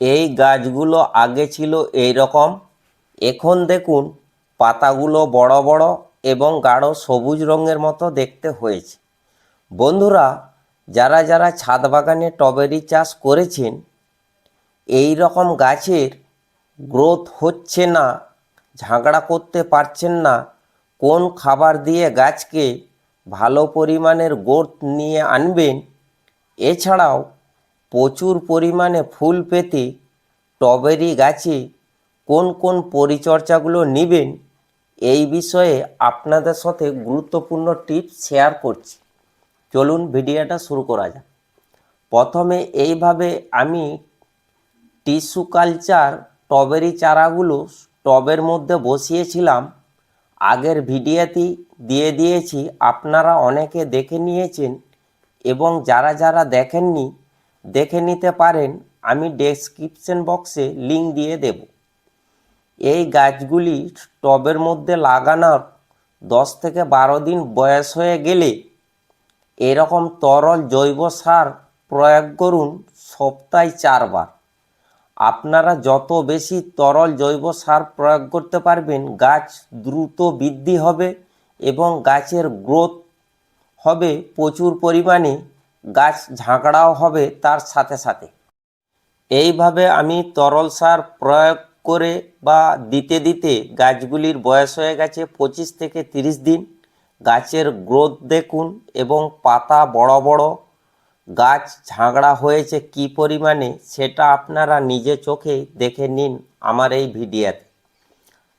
এই গাছগুলো আগে ছিল এই রকম। এখন দেখুন, পাতাগুলো বড় বড় এবং গাঢ় সবুজ রঙের মতো দেখতে হয়েছে। বন্ধুরা, যারা যারা ছাদ বাগানে টবেরি চাষ করেছেন, এই রকম গাছের গ্রোথ হচ্ছে না, ঝাঁকড়া করতে পারছেন না, কোন খাবার দিয়ে গাছকে ভালো পরিমাণের গ্রোথ নিয়ে আনবেন, এছাড়াও প্রচুর পরিমাণে ফুল পেতে টবেরি গাছে কোন কোন পরিচর্যাগুলো নেবেন, এই বিষয়ে আপনাদের সাথে গুরুত্বপূর্ণ টিপস শেয়ার করছি। চলুন ভিডিওটা শুরু করা যাক। প্রথমে এইভাবে আমি টিস্যু কালচার টবেরি চারাগুলো টবের মধ্যে বসিয়েছিলাম। আগের ভিডিওতেই দিয়ে দিয়েছি, আপনারা অনেকে দেখে নিয়েছেন এবং যারা যারা দেখেননি দেখে নিতে পারেন, আমি ডেসক্রিপশন বক্সে লিংক দিয়ে দেব। এই গাছগুলি টবের মধ্যে লাগানোর দশ থেকে বারো দিন বয়স হয়ে গেলে এরকম তরল জৈব সার প্রয়োগ করুন সপ্তাহে চারবার। আপনারা যত বেশি তরল জৈব সার প্রয়োগ করতে পারবেন, গাছ দ্রুত বৃদ্ধি হবে এবং গাছের গ্রোথ হবে প্রচুর পরিমাণে। গাছ ঝাঁকড়াও হবে তার সাথে সাথে। এইভাবে আমি তরল সার প্রয়োগ করে বা দিতে দিতে গাছগুলির বয়স হয়ে গেছে পঁচিশ থেকে তিরিশ দিন। গাছের গ্রোথ দেখুন এবং পাতা বড় বড়। গাছ ঝাঁকড়া হয়েছে কি পরিমাণে সেটা আপনারা নিজে চোখে দেখে নিন আমার এই ভিডিওতে।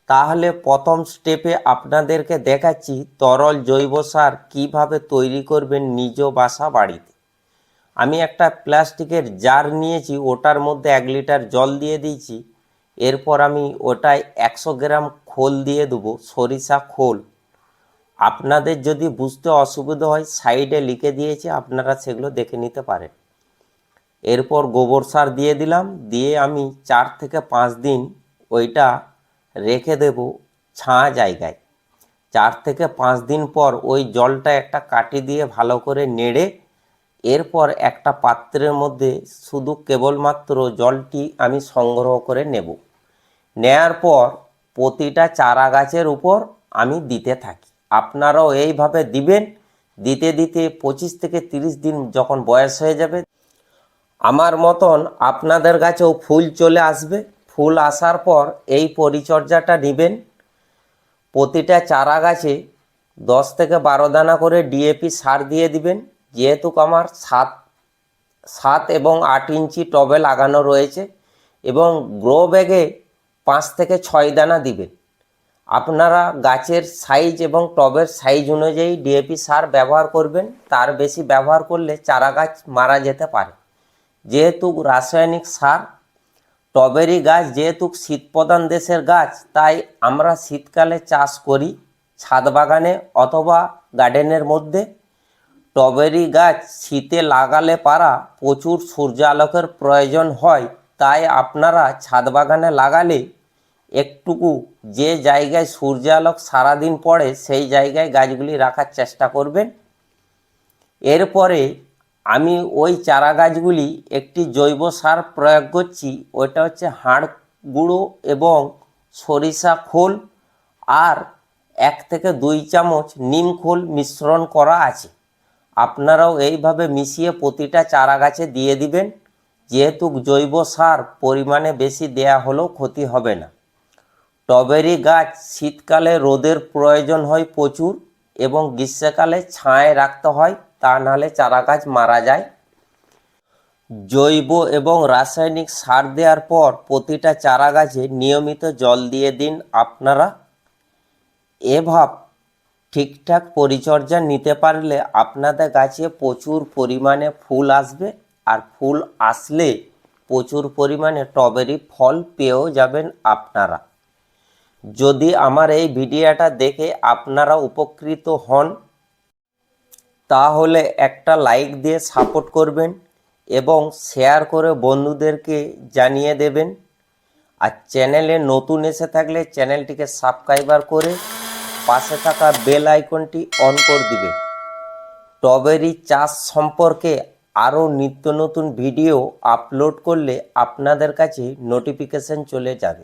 তাহলে প্রথম স্টেপে আপনাদেরকে দেখাচ্ছি তরল জৈব সার কীভাবে তৈরি করবেন নিজ বাসা বাড়িতে। আমি একটা প্লাস্টিকের জার নিয়েছি, ওটার মধ্যে এক লিটার জল দিয়ে দিয়েছি। এরপর আমি ওটায় একশো গ্রাম খোল দিয়ে দেবো, সরিষা খোল। আপনাদের যদি বুঝতে অসুবিধা হয় সাইডে লিখে দিয়েছি, আপনারা সেগুলো দেখে নিতে পারেন। এরপর গোবর সার দিয়ে দিলাম, দিয়ে আমি চার থেকে পাঁচ দিন ওইটা রেখে দেব ছাঁ জায়গায়। চার থেকে পাঁচ দিন পর ওই জলটা একটা কাটি দিয়ে ভালো করে নেড়ে এরপর একটা পাত্রের মধ্যে শুধু কেবলমাত্র জলটি আমি সংগ্রহ করে নেব। নেয়ার পর প্রতিটা চারা গাছের উপর আমি দিতে থাকি। আপনারাও এইভাবে দিবেন। দিতে দিতে পঁচিশ থেকে তিরিশ দিন যখন বয়স হয়ে যাবে, আমার মতন আপনাদের গাছেও ফুল চলে আসবে। ফুল আসার পর এই পরিচর্যাটা নেবেন। প্রতিটা চারা গাছে দশ থেকে বারো দানা করে ডিএপি সার দিয়ে দিবেন। যেহেতু আমার সাত সাত এবং আট ইঞ্চি টবে লাগানো রয়েছে এবং গ্রো ব্যাগে পাঁচ থেকে ছয় দানা দিবেন। আপনারা গাছের সাইজ এবং টবের সাইজ অনুযায়ী ডিএপি সার ব্যবহার করবেন। তার বেশি ব্যবহার করলে চারা গাছ মারা যেতে পারে। যেহেতু রাসায়নিক সার টবেরি গাছ যেহেতু শীত প্রধান দেশের গাছ, তাই আমরা শীতকালে চাষ করি ছাদ বাগানে অথবা গার্ডেনের মধ্যে। টবেরি গাছ শীতে লাগালে পারা প্রচুর সূর্য আলোকের প্রয়োজন হয়, তাই আপনারা ছাদ বাগানে লাগালে একটুকু যে জায়গায় সূর্য আলোক সারাদিন পড়ে সেই জায়গায় গাছগুলি রাখার চেষ্টা করবেন। এরপরে আমি ওই চারা গাছগুলি একটি জৈব সার প্রয়োগ করছি, ওইটা হচ্ছে হাড় গুঁড়ো এবং সরিষা খোল আর এক থেকে দুই চামচ নিম খোল মিশ্রণ করা আছে। আপনারাও এইভাবে মিশিয়ে প্রতিটা চারা গাছে দিয়ে দিবেন, যেহেতু জৈব সার পরিমাণে বেশি দেয়া হলেও ক্ষতি হবে না। টবেরি গাছ শীতকালে রোদের প্রয়োজন হয় প্রচুর এবং গ্রীষ্মকালে ছায়ায় রাখতে হয়, তা নাহলে চারা গাছ মারা যায়। জৈব এবং রাসায়নিক সার দেওয়ার পর প্রতিটা চারা গাছে নিয়মিত জল দিয়ে দিন। আপনারা এভাব ঠিকঠাক পরিচর্যা নিতে পারলে আপনাদের গাছে প্রচুর পরিমাণে ফুল আসবে আর ফুল আসলে প্রচুর পরিমাণে টবেরি ফল পেয়েও যাবেন আপনারা। যদি আমার এই ভিডিওটা দেখে আপনারা উপকৃত হন, তাহলে একটা লাইক দিয়ে সাপোর্ট করবেন এবং শেয়ার করে বন্ধুদেরকে জানিয়ে দেবেন। আর চ্যানেলে নতুন এসে থাকলে চ্যানেলটিকে সাবস্ক্রাইবার করে পাশে থাকা বেল আইকনটি অন করে দিবে স্ট্রবেরি চাষ সম্পর্কে আরও নিত্য নতুন ভিডিও আপলোড করলে আপনাদের কাছে নোটিফিকেশন চলে যাবে।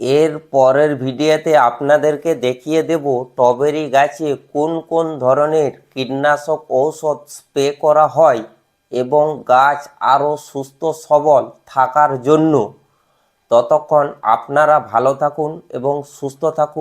এর পরের ভিডিওতে আপনাদেরকে দেখিয়ে দেব টবেরি গাছে কোন কোন ধরনের কীটনাশক ঔষধ স্প্রে করা হয় এবং গাছ আরও সুস্থ সবল থাকার জন্য। ততক্ষণ আপনারা ভালো থাকুন এবং সুস্থ থাকুন।